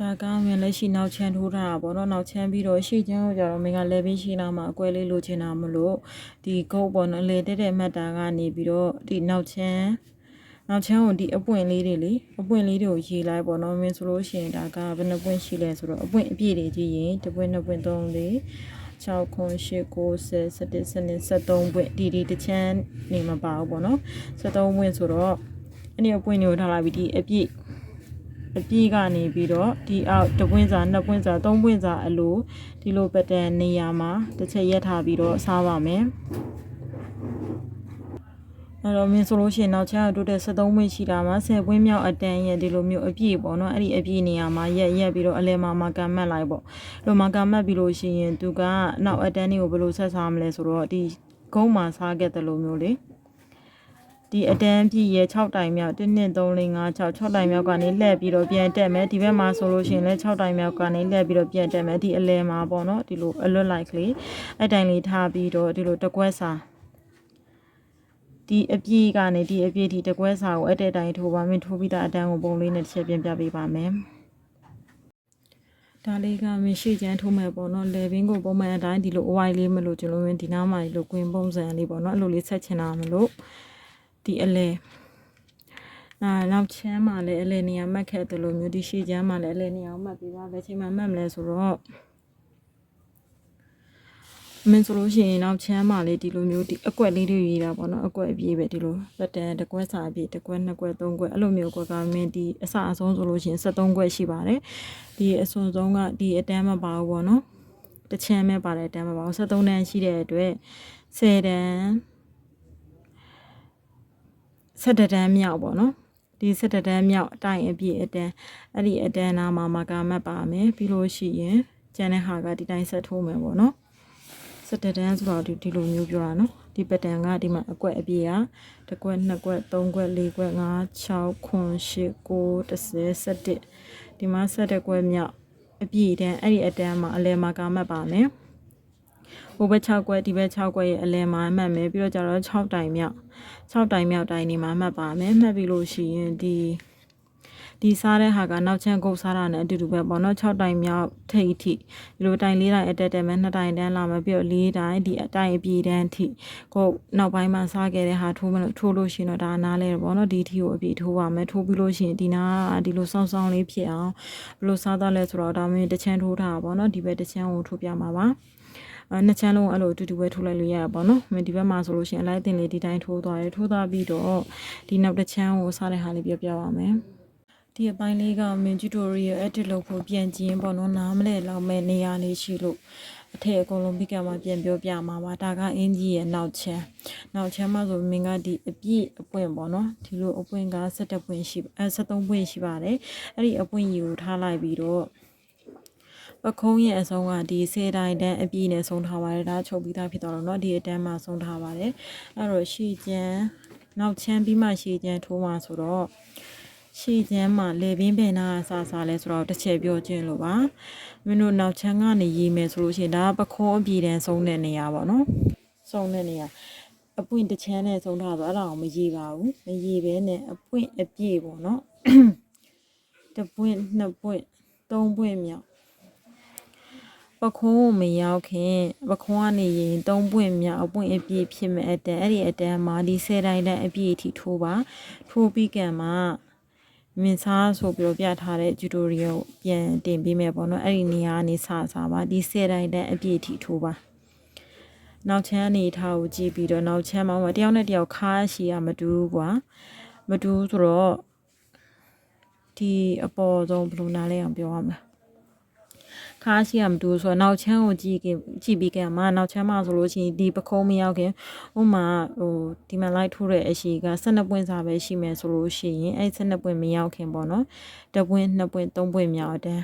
ဒါကမြင်လက်ရှိနောက်ချမ်းထိုးထားတာပေါ့နော်နောက်ချမ်းပြီးတော့ရှေ့ချမ်းကိုကြတော့မင်းကလည်းပြီးရှိနာမှာအကွဲလေးလိုချင်တာမလို့ဒီဂုတ်ပေါ့နော်လေတက်တဲ့မှတ်တာကနေပြီးတော့ဒီနောက်ချမ်းနောက်ချမ်းကိုဒီအပွင့်လေးတွေလေအပွင့်လေးတွေကိုရေးလိုက်ပေါ့နော်မင်းဆိုလို့ရှိရင်ဒါကဘယ်နှပွင့်ရှိလဲဆိုတော့အပွင့်အပြည့်တွေကြည့်ရင်တစ်ပွင့်နှစ်ပွင့်သုံးလေး6ခွန်8 9 10 11 12 13ပွင့်ဒီဒီတစ်ချမ်းနေမပါဘူးပေါ့နော်13ပွင့်ဆိုတော့အဲ့ဒီအပွင့်တွေကိုထားလိုက်ပြီးဒီအပြည့် အပြည့်ကနေပြီးတော့ဒီအောက်တစ်ပွင့်စာနှစ်ပွင့်စာသုံးပွင့်စာအလိုဒီလိုပက်တန်နေရာမှာတစ်ချက်ရက်ထားပြီးတော့စားပါမယ်အဲ့တော့မင်းဆိုလို့ရှိရင်နောက်ချမ်းတို့တဲ့73ပွင့်ရှိတာမှာ10ပွင့်မြောက်အတန်းရဲ့ဒီလိုမျိုးအပြည့်ပေါ့နော်အဲ့ဒီအပြည့်နေရာမှာရက်ရက်ပြီးတော့အလဲမှာမှာကံမတ်လိုက်ပေါ့လိုမှာကံမတ်ပြီးလို့ရှိရင်သူကနောက်အတန်းတွေကိုဘယ်လိုဆက်စားမလဲဆိုတော့ဒီဂုံးမှာစားခဲ့တယ်လို့မျိုးလေ ဒီအတန်းပြည့်ရဲ့6တိုင်မြောက်1 2 3 4 5 6 6တိုင်မြောက်ကနေလှည့်ပြီးတော့ပြန်တက်မယ်ဒီဘက်မှာဆိုလို့ရှိရင်လည်း6တိုင်မြောက်ကနေလှည့်ပြီးတော့ပြန်တက်မယ်ဒီအလဲမှာပေါ့နော်ဒီလိုအလွတ်လိုက်ကလေးအဲ့တိုင်လေးထားပြီးတော့ဒီလိုတကွက်စာဒီအပြည့်ကနေဒီအပြည့်ဒီတကွက်စာကိုအဲ့တဲ့တိုင်ထိုးပါမယ်ထိုးပြီးသားအတန်းကိုပုံလေးနဲ့တစ်ချက်ပြန်ပြပေးပါမယ်ဒါလေးကမရှိချမ်းထိုးမယ်ပေါ့နော်လေဘင်းကိုပုံမှန်အတိုင်းဒီလိုအဝိုင်းလေးမလို့ကျွန်တော်ဝင်ဒီနားမှာဒီလိုကွင်းပုံစံလေးပေါ့နော်အဲ့လိုလေးဆက်ချင်တာမလို့ ဒီအလဲအာနောက်ချမ်းမှာလည်းအလဲနေရာမှတ်ခဲ့တယ်လို့မျိုးဒီရှေ့ချမ်းမှာလည်းအလဲနေရာမှတ်ပြီးပါဘယ်ချိန်မှမှတ်မလဲဆိုတော့မင်းဆိုလို့ရှိရင်နောက်ချမ်းမှာလေဒီလိုမျိုးဒီအကွက်လေးတွေရေးတာပေါ့နော်အကွက်အပြည့်ပဲဒီလိုပတ်တန်တစ်ကွက်စာအပြည့်တစ်ကွက်နှစ်ကွက်သုံးကွက်အဲ့လိုမျိုးကွက်ကမင်းဒီအစအဆုံးဆိုလို့ရှိရင်73ကွက်ရှိပါတယ်ဒီအစွန်ဆုံးကဒီအတန်းမပါဘူးပေါ့နော်တစ်ချမ်းပဲပါတယ်အတန်းမပါဘူး73တန်းရှိတဲ့အတွက်10တန်း ဆက်တတန်းမြောက်ပေါ့နော်ဒီဆက်တတန်းမြောက်အတိုင်းအပြည့်အတန်းအဲ့ဒီအတန်းနာမှာမာကာမတ်ပါမယ်ပြီးလို့ရှိရင်ကျန်တဲ့ဟာကဒီတိုင်းဆက်ထိုးမယ်ပေါ့နော်ဆက်တတန်းဆိုတော့ဒီဒီလိုမျိုးပြောတာနော်ဒီပတန်ကဒီမှာအကွက်အပြည့်ကတစ်ကွက်နှစ်ကွက်သုံးကွက်လေးကွက်၅6ခွန်8 9 10 17ဒီမှာ17ကွက်မြောက်အပြည့်တန်းအဲ့ဒီအတန်းမှာအလဲမာကာမတ်ပါမယ် ဟိုဘက်6ကွက်ဒီဘက်6ကွက်ရဲ့အလဲမှာမှတ်မယ်ပြီးတော့ကျတော့6တိုင်မြောက်6တိုင်မြောက်တိုင်နေမှာမှတ်ပါမယ်မှတ်ပြီးလို့ရှိရင်ဒီဒီစားတဲ့ဟာကနောက်ချမ်းကုတ်စားတာနဲ့အတူတူပဲပေါ့နော်6တိုင်မြောက်ထိပ်အထိဒီလိုတိုင်၄တိုင်အတက်တက်မဲ့2တိုင်တန်းလာမယ်ပြီးတော့၄တိုင်ဒီအတိုင်အပြေတန်းထိကိုနောက်ပိုင်းမှာစားခဲ့တဲ့ဟာထိုးမလို့ထိုးလို့ရှိရင်တော့ဒါနားလဲပေါ့နော်ဒီထီကိုအပြေထိုးပါမယ်ထိုးပြီးလို့ရှိရင်ဒီနာကဒီလိုစောင်းစောင်းလေးဖြစ်အောင်ဘယ်လိုစားတော့လဲဆိုတော့ဒါမှမဟုတ်တစ်ချမ်းထိုးထားတာပေါ့နော်ဒီဘက်တစ်ချမ်းကိုထိုးပြမှာပါအဲ နှစ်ချမ်းလုံးအဲ့လိုအတူတူပဲထိုးလိုက်လို့ရရပါတော့။မင်းဒီဘက်မှာဆိုလို့ရှိရင်အလိုက်အတင်လေးဒီတိုင်းထိုးသွားတယ်ထိုးသွားပြီးတော့ဒီနောက်တစ်ချမ်းကိုစားတဲ့ဟာလေးပြောပြပါမယ်။ဒီအပိုင်းလေးကမင်း tutorial edit လုပ်ဖို့ပြန်ကြည့်ရင်ပေါ့နော်နားမလဲလောက်မဲ့နေရာလေးရှိလို့အထက်အကုန်လုံးပြီးကမှပြန်ပြောပြမှာပါဒါကအင်ကြီးရဲ့နောက်ချမ်းနောက်ချမ်းမှာဆိုမင်းကဒီအပြည့်အပွင့်ပေါ့နော်ဒီလိုအပွင့်က17ပွင့်ရှိအဲ73ပွင့်ရှိပါတယ်အဲ့ဒီအပွင့်ကြီးကိုထားလိုက်ပြီးတော့ ပခုံးရဲ့အဆုံးကဒီစေတိုင်းတန်းအပြည့်နဲ့ဆုံးထားပါတယ်ဒါချုပ်ပြီးသားဖြစ်သွားတော့เนาะဒီအတန်းမှာဆုံးထားပါတယ်အဲ့တော့ရှီကျန်းနောက်ချမ်းပြီးမှရှီကျန်းထိုးမှဆိုတော့ရှီကျန်းမှာလေပင်းပင်နာဆာဆာလဲဆိုတော့တစ်ချက်ပြောခြင်းလို့ပါမင်းတို့နောက်ချမ်းကနေရေးမယ်ဆိုလို့ရှိရင်ဒါပခုံးအပြည့်တန်းဆုံးတဲ့နေရာပေါ့နော်ဆုံးတဲ့နေရာအပွင့်တစ်ချမ်းနဲ့ဆုံးထားဆိုအဲ့ဒါကိုမရေးပါဘူးမရေးဘဲနဲ့အပွင့်အပြည့်ပေါ့နော်တစ်ပွင့်နှစ်ပွင့်သုံးပွင့်မြောက် ပခုံးကိုမရောက်ခင်ပခုံးကနေရင်၃ပွင့်မြောက်အပွင့်အပြည့်ဖြစ်မဲ့အတန်းအဲ့ဒီအတန်းမှာဒီ၁၀တိုင်းတန်းအပြည့်အထိထိုးပါထိုးပြီးကံမှာမင်းစားဆိုပြီးတော့ပြထားတဲ့ tutorial ကိုပြန်တင်ပေးမယ်ပေါ့နော်အဲ့ဒီနေရာကနေစစားပါဒီ၁၀တိုင်းတန်းအပြည့်အထိထိုးပါနောက်ချမ်းအနေထားကိုကြည့်ပြီးတော့နောက်ချမ်းမှာတယောက်နဲ့တယောက်ခါရှိရမတူဘူးကွာမတူဘူးဆိုတော့ဒီအပေါ်ဆုံးဘယ်လိုနားလဲအောင်ပြောရမလဲ ခါရှိရမတူဘူးဆိုတော့နောက်ချမ်းကိုကြည့်ခင်ကြည့်ပြီးကြမှာနောက်ချမ်းမှာဆိုလို့ရှိရင်ဒီပခုံးမရောက်ခင်ဥမာဟိုဒီမှာလိုက်ထိုးတဲ့အရှိက12ပွင့်စာပဲရှိမယ်ဆိုလို့ရှိရင်အဲ့12ပွင့်မရောက်ခင်ပေါ့နော်တပွင့်2ပွင့်3ပွင့်မြောက်အတန်း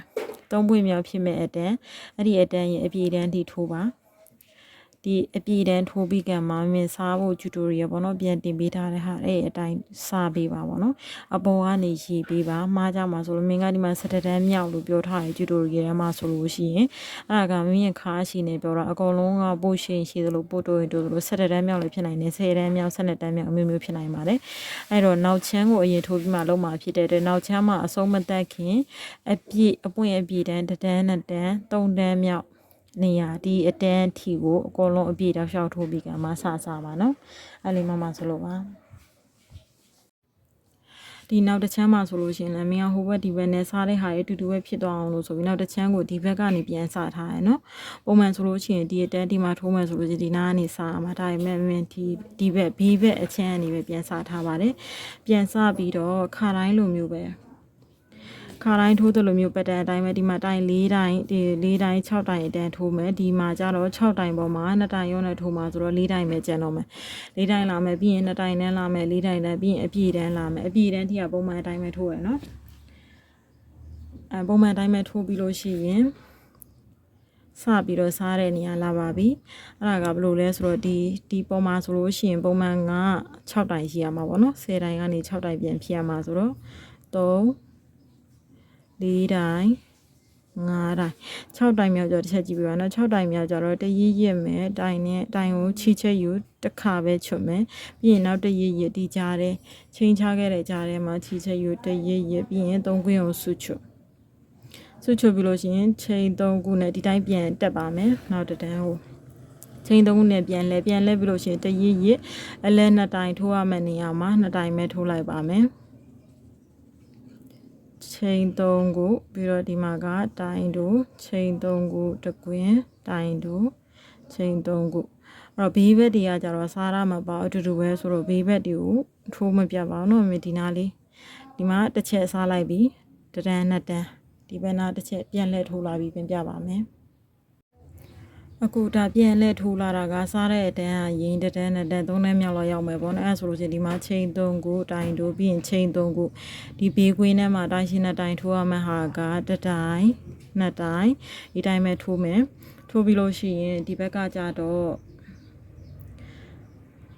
3ပွင့်မြောက်ဖြစ်မဲ့အတန်းအဲ့ဒီအတန်းရဲ့အပြည့်တန်းထိထိုးပါ ဒီအပြည့်တန်းထိုးပြီးကံမှာမြင်စားဖို့ tutorial ပေါ့နော်ပြန်တင်ပေးထားတဲ့ဟာအဲ့အတိုင်းစားပေးပါပေါ့နော်အပေါ်ကနေရေးပေးပါမှားကြမှာဆိုလို့မင်းကဒီမှာ7တန်းမြောက်လို့ပြောထားတဲ့ tutorial ထဲမှာဆိုလို့ရှိရင်အဲ့ဒါကမင်းရဲ့ခါရှိနေပြောတာအကုန်လုံးကပို့ရှင်ရှိသလိုပို့တိုးရင်တိုးသလို7တန်းမြောက်လည်းဖြစ်နိုင်တယ်10တန်းမြောက်12တန်းမြောက်အမျိုးမျိုးဖြစ်နိုင်ပါတယ်အဲ့တော့နောက်ချမ်းကိုအရင်ထိုးပြီးမှလုံးမှာဖြစ်တဲ့အတွက်နောက်ချမ်းမှာအဆုံးမသက်ခင်အပြည့်အပွင့်အပြည့်တန်းတစ်တန်းနှစ်တန်းသုံးတန်းမြောက် နေရာဒီအတန်းထီကိုအကုန်လုံးအပြည့်တောက်လျှောက်ထိုးပြီးကမှစစပါနော်အဲ့လေးမမဆိုလို့ပါဒီနောက်တစ်ချမ်းမှာဆိုလို့ရှိရင်လည်းမင်းကဟိုဘက်ဒီဘက်နဲ့စားတဲ့ဟာရဲ့အတူတူပဲဖြစ်သွားအောင်လို့ဆိုပြီးနောက်တစ်ချမ်းကိုဒီဘက်ကနေပြန်စထားရယ်နော်ပုံမှန်ဆိုလို့ရှိရင်ဒီအတန်းဒီမှာထိုးမယ်ဆိုလို့ရှိရင်ဒီနားကနေစားမှာဒါပေမဲ့မင်းဒီဒီဘက်ဘေးဘက်အချမ်းကနေပဲပြန်စထားပါတယ်ပြန်စပြီးတော့ခါတိုင်းလိုမျိုးပဲ ခါတိုင်းထိုးသလိုမျိုးပက်တန်အတိုင်းပဲဒီမှာတိုင်၄တိုင်ဒီ၄တိုင်6တိုင်အတန်းထိုးမယ်ဒီမှာကျတော့6တိုင်ပေါ်မှာ2တိုင်ရောနဲ့ထိုးမှာဆိုတော့၄တိုင်ပဲကျန်တော့မယ်၄တိုင်လာမယ်ပြီးရင်2တိုင်နဲ့လာမယ်၄တိုင်နဲ့ပြီးရင်အပြည့်တန်းလာမယ်အပြည့်တန်းထိကပုံမှန်အတိုင်းပဲထိုးရယ်နော်အဲပုံမှန်အတိုင်းပဲထိုးပြီးလို့ရှိရင်စပြီးတော့စားတဲ့နေရာလာပါပြီအဲ့ဒါကဘယ်လိုလဲဆိုတော့ဒီဒီပုံမှာဆိုလို့ရှိရင်ပုံမှန်က6တိုင်ရှိရမှာပေါ့နော်10တိုင်ကနေ6တိုင်ပြန်ဖြစ်ရမှာဆိုတော့3 လေးတိုင်9တိုင်6တိုင်မြောက်ကြတစ်ချက်ကြည့်ပြပါနော်6တိုင်မြောက်ကြတော့တရစ်ရစ်မယ်တိုင်နဲ့တိုင်ကိုချီချက်ယူတစ်ခါပဲချွတ်မယ်ပြီးရင်နောက်တရစ်ရစ်ဒီကြားတဲ့ချိန်ချခဲ့တဲ့ကြားထဲမှာချီချက်ယူတရစ်ရစ်ပြီးရင်သုံးခွင်းကိုဆွချွတ်ဆွချွတ်ပြီးလို့ရှိရင်ချိန်3ခုနဲ့ဒီတိုင်းပြန်တက်ပါမယ်နောက်တစ်တန်းကိုချိန်သုံးခုနဲ့ပြန်လဲပြန်လဲပြီးလို့ရှိရင်တရစ်ရစ်အလဲနှစ်တိုင်ထိုးရမယ့်နေရာမှာနှစ်တိုင်ပဲထိုးလိုက်ပါမယ် ချိန်3ခုပြီးတော့ဒီမှာကတိုင်တို့ချိန်3ခုတကွင်းတိုင်တို့ချိန်3ခုအဲ့တော့ဘေးဘက်တွေကကြတော့စားရမှာပါအတူတူပဲဆိုတော့ဘေးဘက်တွေကိုထိုးမပြပါဘူးเนาะမြေဒီနာလေးဒီမှာတစ်ချက်စားလိုက်ပြီးတဒန်းနှစ်တန်းဒီဘက်နာတစ်ချက်ပြန်လှည့်ထိုးလာပြီးပြင်ပြပါမယ် အခုဒါပြန်လဲထိုးလာတာကစားတဲ့အတန်းကရင်တန်းနဲ့တန်းသုံးတန်းမြောက်လောက်ရောက်မယ်ပေါ့နော်အဲဆိုလို့ချင်းဒီမှာချိန်3ခုတိုင်တို့ပြီးရင်ချိန်3ခုဒီဘေးကွင်းထဲမှာတိုင်ရှင်းတဲ့တိုင်ထိုးရမယ့်ဟာကတတိုင်နှစ်တိုင်ဒီတိုင်းပဲထိုးမယ်ထိုးပြီးလို့ရှိရင်ဒီဘက်ကကြတော့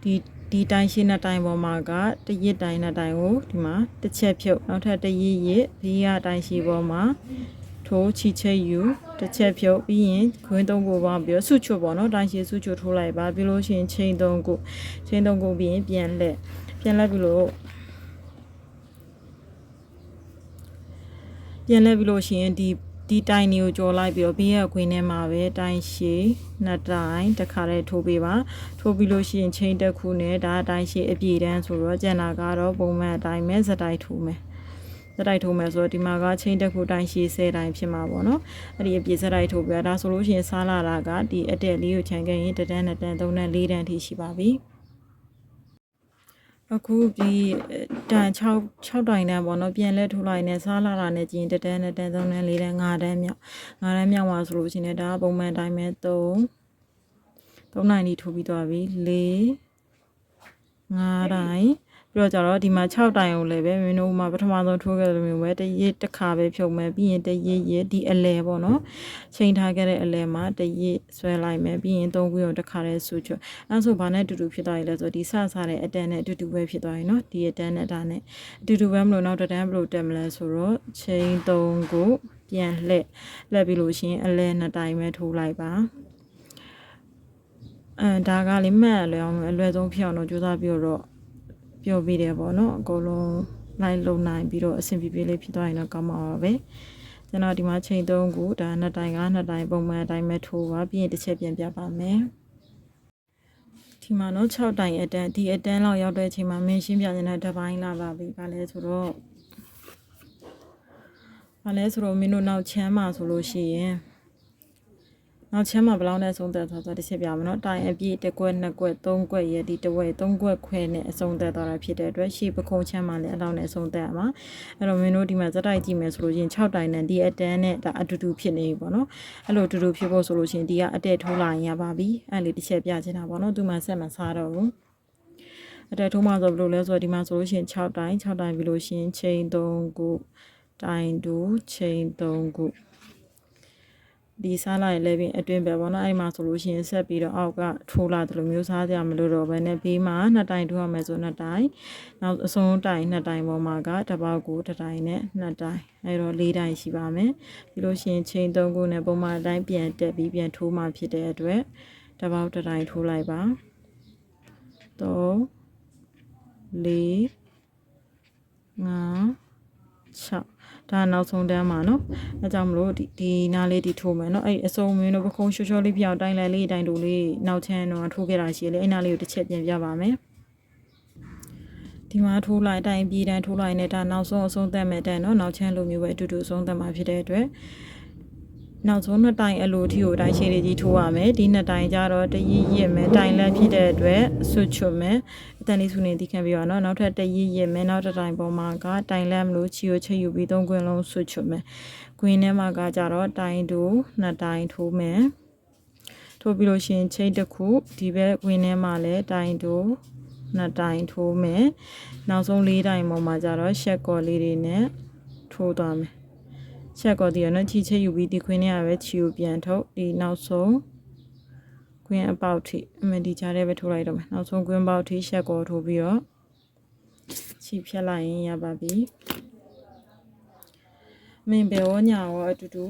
ဒီဒီတိုင်းရှင်းတဲ့တိုင်ပေါ်မှာကတရစ်တိုင်နဲ့တိုင်ကိုဒီမှာတစ်ချက်ဖြုတ်နောက်ထပ်တရစ်ရစ်ဘေးကတိုင်ရှိပေါ်မှာ ထိုးချီချက်ယူတစ်ချက်ဖြုတ်ပြီးရင်ခွင်းသုံးကိုပေါင်းပြီးတော့ဆုချွတ်ပေါ့နော်တိုင်းရှည်ဆုချွတ်ထိုးလိုက်ပါပြီးလို့ရှိရင်ချိန်သုံးကိုချိန်သုံးကိုပြီးရင်ပြန်လက်ပြန်လက်ပြီးလို့ပြန်လက်ပြီးလို့ရှိရင်ဒီဒီတိုင်တွေကိုကြော်လိုက်ပြီးတော့ဘေးရဲ့ခွင်းထဲမှာပဲတိုင်ရှည်နှစ်တိုင်တစ်ခါတည်းထိုးပေးပါထိုးပြီးလို့ရှိရင်ချိန်တစ်ခုနဲ့ဒါတိုင်ရှည်အပြည့်တန်းဆိုတော့ကျန်တာကတော့ပုံမှန်အတိုင်းပဲစတိုက်ထိုးမယ် စတိုက်ထိုးမယ်ဆိုတော့ဒီမှာကချိန်တစ်ခုတိုင်းရှည်10တိုင်းဖြစ်မှာပေါ့နော်အဲ့ဒီအပြည့်စတိုက်ထိုးပြဒါဆိုလို့ရှိရင်စားလာတာကဒီအတက်လေးကိုခြံခဲ့ရင်တစ်တန်းနှစ်တန်းသုံးတန်းလေးတန်းထိရှိပါပြီအခုဒီတန်6 6တိုင်တန်းပေါ့နော်ပြန်လဲထိုးလိုက်နေစားလာတာနဲ့ကျင်တစ်တန်းနှစ်တန်းသုံးတန်းလေးတန်း5တန်းမြောက်5တန်းမြောက်ပါဆိုလို့ရှိရင်ဒါကပုံမှန်တိုင်းပဲ3 3နိုင်ဒီထိုးပြီးသွားပြီ4 5တိုင်း ပြီးတော့ကြတော့ဒီမှာ6တိုင်ကိုလည်းပဲမင်းတို့မှာပထမဆုံးထိုးခဲ့တဲ့လိုမျိုးပဲတရစ်တစ်ခါပဲဖြုတ်မယ်ပြီးရင်တရစ်ရဒီအလဲပေါ့နော်ချိန်ထားခဲ့တဲ့အလဲမှာတရစ်ဆွဲလိုက်မယ်ပြီးရင်သုံးခုကိုတစ်ခါလဲဆူချွအဲဆိုဘာနဲ့အတူတူဖြစ်သွားရလဲဆိုဒီဆဆတဲ့အတန်းနဲ့အတူတူပဲဖြစ်သွားရင်နော်ဒီအတန်းနဲ့ဒါနဲ့အတူတူပဲမလို့နောက်တစ်တန်းဘယ်လိုတက်မလဲဆိုတော့ချိန်သုံးခုပြန်လှည့်လှည့်ပြီးလို့ရှိရင်အလဲနှစ်တိုင်ပဲထိုးလိုက်ပါအဲဒါကလေးမှတ်လွယ်အောင်အလွယ်ဆုံးဖြစ်အောင်တော့ကြိုးစားပြီးတော့ ပြောပေးတယ်ပေါ့နော်အကုန်လုံးလိုက်လုံနိုင်ပြီးတော့အဆင်ပြေပြေလေးဖြစ်သွားရင်တော့ကောင်းမှာပါပဲကျွန်တော်ဒီမှာချိန်သုံးခုဒါနှစ်တိုင်ကနှစ်တိုင်ပုံမှန်အတိုင်းပဲထိုးပါပြီးရင်တစ်ချက်ပြန်ပြပါမယ်ဒီမှာတော့6တိုင်အတန်းဒီအတန်းလောက်ရောက်တဲ့အချိန်မှာမင်းရှင်းပြနေတဲ့တပိုင်းလာပါပြီ။ဘာလဲဆိုတော့ဘာလဲဆိုတော့မင်းတို့နောက်ချမ်းမှာဆိုလို့ရှိရင် နောက်ချမ်းမှာဘယ်လောက်နဲ့အဆုံးသက်သွားဆိုတစ်ချက်ပြမနော်တိုင်အပြည့်တစ်ကွက်နှစ်ကွက်သုံးကွက်ရဲ့ဒီတစ်ဝက်သုံးကွက်ခွဲနဲ့အဆုံးသက်သွားတာဖြစ်တဲ့အတွက်ရှေ့ပခုံးချမ်းမှာလည်းအလောက်နဲ့အဆုံးသက်ရမှာအဲ့တော့မင်းတို့ဒီမှာဇက်တိုက်ကြည့်မယ်ဆိုလို့ရှိရင်6တိုင်နဲ့ဒီအတန်းနဲ့ဒါအတူတူဖြစ်နေပြီပေါ့နော်အဲ့လိုအတူတူဖြစ်ဖို့ဆိုလို့ရှိရင်ဒီကအတက်ထိုးလာရင်ရပါပြီအဲ့လေးတစ်ချက်ပြချင်တာပေါ့နော်သူမှဆက်မစားတော့ဘူးအတက်ထိုးမှဆိုဘယ်လိုလဲဆိုတော့ဒီမှာဆိုလို့ရှိရင်6တိုင်6တိုင်ပြီလို့ရှိရင်ချိန်3ခုတိုင်2ချိန်3ခု ဒီစားလိုက်လည်းပြင်အတွင်းပဲပေါ့နော်အဲ့မှာဆိုလို့ရှိရင်ဆက်ပြီးတော့အောက်ကထိုးလာတယ်လို့မျိုးစားကြမလို့တော့ဘဲနဲ့ဘေးမှာနှစ်တိုင်ထိုးရမယ်ဆိုနှစ်တိုင်နောက်အစုံတိုင်နှစ်တိုင်ပေါ်မှာကတစ်ပေါက်ကိုတစ်တိုင်နဲ့နှစ်တိုင်အဲ့တော့လေးတိုင်ရှိပါမယ်ပြီးလို့ရှိရင်ချိန်သုံးခုနဲ့ပုံမှန်အတိုင်းပြန်တက်ပြီးပြန်ထိုးမှဖြစ်တဲ့အတွက်တစ်ပေါက်တစ်တိုင်ထိုးလိုက်ပါ3 4 5 6 ဒါနောက်ဆုံးတန်းမှာเนาะအဲကြောင့်မလို့ဒီဒီနားလေးဒီထိုးမယ်เนาะအဲ့အစုံမင်းတို့ပခုံးရှော့ရှော့လေးပြောင်းတိုင်းလိုက်လေးတိုင်းတို့လေးနောက်ချမ်းတော့ထိုးခဲ့တာရှိလေအဲ့နားလေးကိုတစ်ချက်ပြင်ပြပါမယ်ဒီမှာထိုးလိုက်တိုင်းပြည်တန်းထိုးလိုက်နဲ့ဒါနောက်ဆုံးအဆုံးသက်မဲ့တန်းเนาะနောက်ချမ်းလိုမျိုးပဲအတူတူအဆုံးသက်မှာဖြစ်တဲ့အတွက် နောက်ဆုံးနှစ်တိုင်အလိုထီကိုတိုင်းရှည်လေးကြီးထိုးရမယ်ဒီနှစ်တိုင်ကြတော့တရည်ရစ်မယ်တိုင်လက်ဖြစ်တဲ့အတွက်ဆွတ်ချွတ်မယ်အတန်လေးဆူနေတီးခံပြီးပါနော်နောက်ထပ်တရည်ရစ်မယ်နောက်တစ်တိုင်ပုံမှာကတိုင်လက်မလို့ချီကိုချက်ယူပြီးသုံးခွင်းလုံးဆွတ်ချွတ်မယ်ခွင်းထဲမှာကကြတော့တိုင်တူနှစ်တိုင်ထိုးမယ်ထိုးပြီးလို့ရှင်ချိတ်တစ်ခုဒီဘက်ခွင်းထဲမှာလည်းတိုင်တူနှစ်တိုင်ထိုးမယ်နောက်ဆုံးလေးတိုင်ပုံမှာကြတော့ရှက်ကော်လေးတွေနဲ့ထိုးသွားမယ် ချက်ကော်ဒီရနော်ချီချေယူပြီးဒီခွင်းထဲကပဲချီကိုပြန်ထုတ်ဒီနောက်ဆုံးခွင်းအပေါက်ထိအမဒီကြားထဲပဲထိုးလိုက်တော့မယ်နောက်ဆုံးခွင်းပေါက်ထိရှက်ကော်ထိုးပြီးတော့ချီဖြတ်လိုက်ရင်ရပါပြီမင်းဘယ်ဝညာရောအတူတူ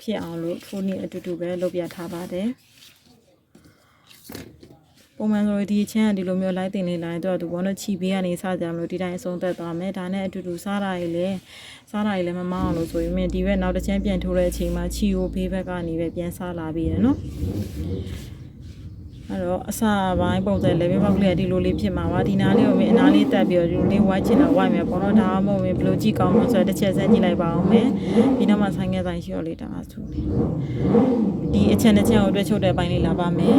ဖြစ်အောင်လို့ထိုးနေအတူတူပဲလုပ်ပြထားပါတယ်ပုံမှန်ဆိုဒီချင်းကဒီလိုမျိုးလိုက်တင်လေးလိုက်တော့သူဘောနော်ခြီပေးကနေစကြမလို့ဒီတိုင်းအဆုံးသက်သွားမယ်ဒါနဲ့အတူတူစားတာကြီးလည်း စားတာကြီးလည်းမမအောင်လို့ဆိုရင်မင်းဒီဘက်နောက်တစ်ချမ်းပြန်ထိုးတဲ့အချိန်မှာခြီကိုဘေးဘက်ကနေပဲပြန်စားလာပြီးရနော်အဲ့တော့အစာပိုင်းပုံစံလေဘင်းပေါက်ကလေးကဒီလိုလေးဖြစ်မှာပါဒီနားလေးကိုမင်းအနားလေးတက်ပြီးတော့ဒီလိုလေးဝိုင်းချင်တာဝိုင်းမယ်ပေါ့နော်ဒါမှမဟုတ်မင်းဘယ်လိုကြည့်ကောင်းမလဲဆိုတော့တစ်ချက်စမ်းကြည့်လိုက်ပါအောင်မယ်ဒီနောက်မှာဆိုင်ငယ်ဆိုင်ရှိတော့လေးတာဆိုနေဒီအချက်တစ်ချက်ကိုတွေ့ချုပ်တဲ့ပိုင်းလေးလာပါမယ်